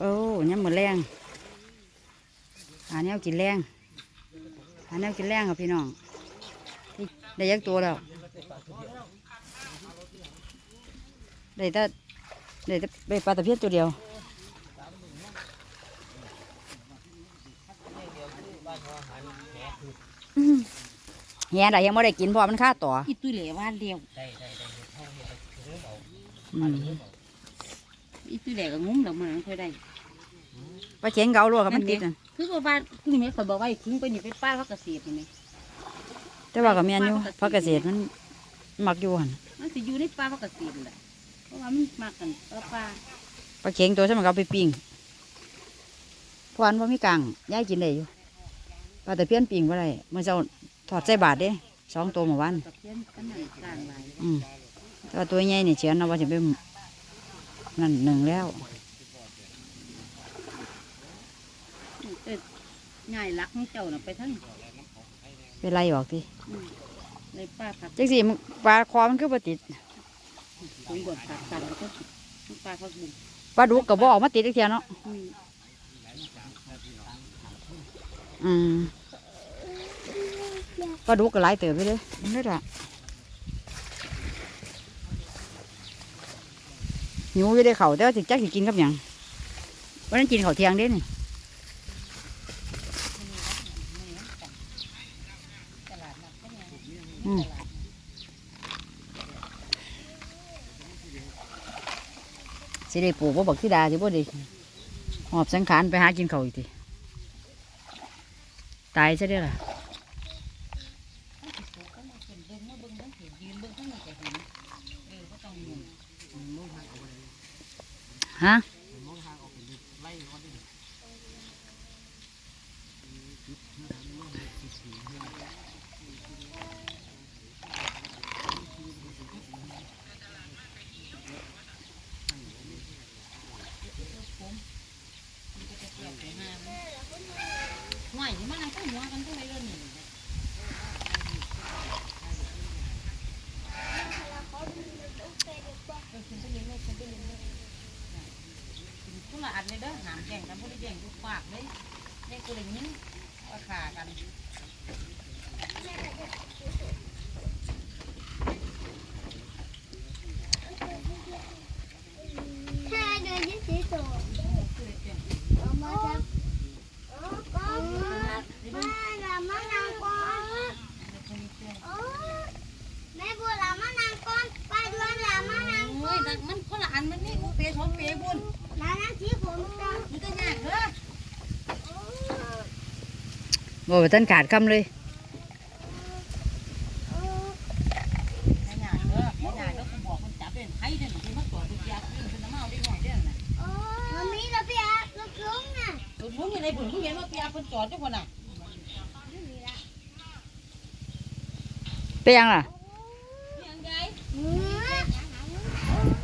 โอ้ยำมือแรงหาแนวกินแรงหาแนวกินแรงครับพี่น้องได้ยักตัวแล้วได้แต่ได้แต่ได้ปลาตะเพียนตัวเดียวอื้อเฮียได้ยังไม่ได้กินเพราะมันค่าต่ออีตุ้ยเหลวว่าเดียว อืมอีตุ้ยเหลวก็งุ้มแล้วมันค่อยได้ ปลาเข็งเกาลวกกับมันติดน่ะคือว่าบ้านคือนี่แม่ข่อยบอกว่าทิ้งไปนี่ไปป้าพักเกษตรนี่แม่แต่ว่ากับเมียนอยู่เพราะเกษตรมันมักอยู่หันมันสิอยู่ในป้าพักเกษตรนั่นแหละเพราะว่ามันมากันปลาป้าปลาเข็งตัวใช่ไหมนเอาไปปิ้งเพราะอันว่ามีกลางย้ายกินได้อยู่ปลาตะเพียนปิ้งว่าไรเมื่อเช้าถอดใส่บาทเด้สองตัวเมื่อวานตะเพียนกันนั่นกลางหลายอืมแต่ว่าตัวใหญ่นี่เชียนเอาว่าจะไป นั่นหนึ่งแล้วเอ้ยง่ายรักของเจ้าน่ะไปทั้งไปไล่ออกทีอืมในป้าผักจังสิมันปลาคอมันคือปลาติดถุงบดผักกันแล้วก็ป้าพักบุญปลาดุกกับบออกมาติดอีกเทียเนาะอืมอืมปลาดุกก็หลายเติบไปเลยมันได้ละ หิวอยู่ได้เข่าแต่ว่าสิจักสิกินกับหยังวันนั้นกินเข้าเทียงเด้นี่สิได้ปลูกว่าบักที่ดาสิบ่ได้หอบสังขารไปหากินเขาอีกทีตายซะเด้อล่ะ เบิ่งมาเบิ่งทั้งเห็นยืนเบิ่งทั้งนั้นก็เห็นเออก็ต้องยืน ฮะห่วยมันนั่งก็หัวกันทั้งในเรื่องนี้ทุก อันเลยเด้อหามแข่งกันพวกนี้แข่งทุกปากเลยแย่กูเลยยิงราขากัน ถ้าเดินยี่สิบตัวเอามาจับเอาก็มามาละมานั่งก่อนโอ้แม่บัวละมานั่งก่อนไปดวนละมานั่ง โอ้ยแต่มันคนละอันมัน นี่กูเปย์สองเปย์บุญมานั่งที่ผมก่อนมันก็ยากเด้อบ่ไปตันขาดคำเลยไม่ยากเด้อไม่ยากเด้อกูบอกคนจับเป็นไผ่เด้อที่มันตัวตัวเจียบเป็นคนน้ำเมาได้หน่อยเด้อน่ะโอ้มันมีระเบียบลูกลุงน่ะรถลุงอยู่ในบุญกูเห็นว่าเปียคนจอดทุกคนน่ะเป็นยังล่ะ ยังไง เนื้อ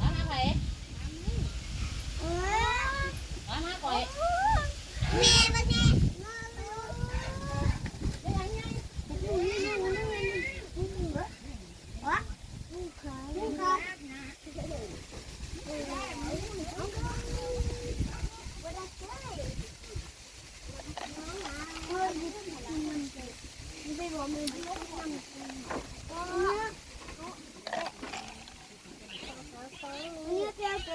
มาหาไผ่ เออ มาหาก่อย แม่มาสินี่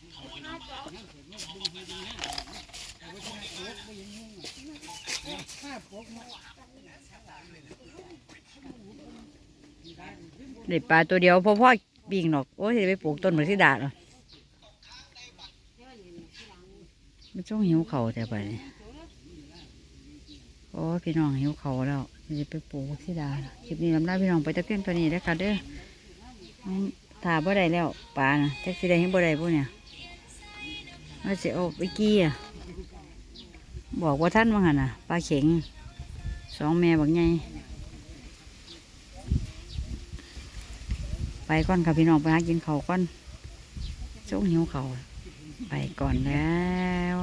ไหนนี่นอนนี่เด็ดปลาตัวเดียวพ่อพ่อปิ่งหรอก โอ้ยไปปลูกต้นเหมะที่ดาเนาะมันช่วงหิวเขาแต่ไปโอ้พี่น้องหิวเขาแล้วจะไปปลูกที่ดาคลิปนี้ลำลาพี่น้องไปตะเพียนตัวนี้แล้วค่ะเด้อถ่าบ่ได้แล้วปลานะแท็กซี่ได้ให้บ่ได้พวกเนี่ย ว่าจะเอาไปกี้อะบอกว่าท่านว่าหันน่ะปลาเข็งสองแม่บอกไงไปก่อนค่ะพี่น้องไปหากินเขาก่อนช่วงหิวเขาไปก่อนแล้ว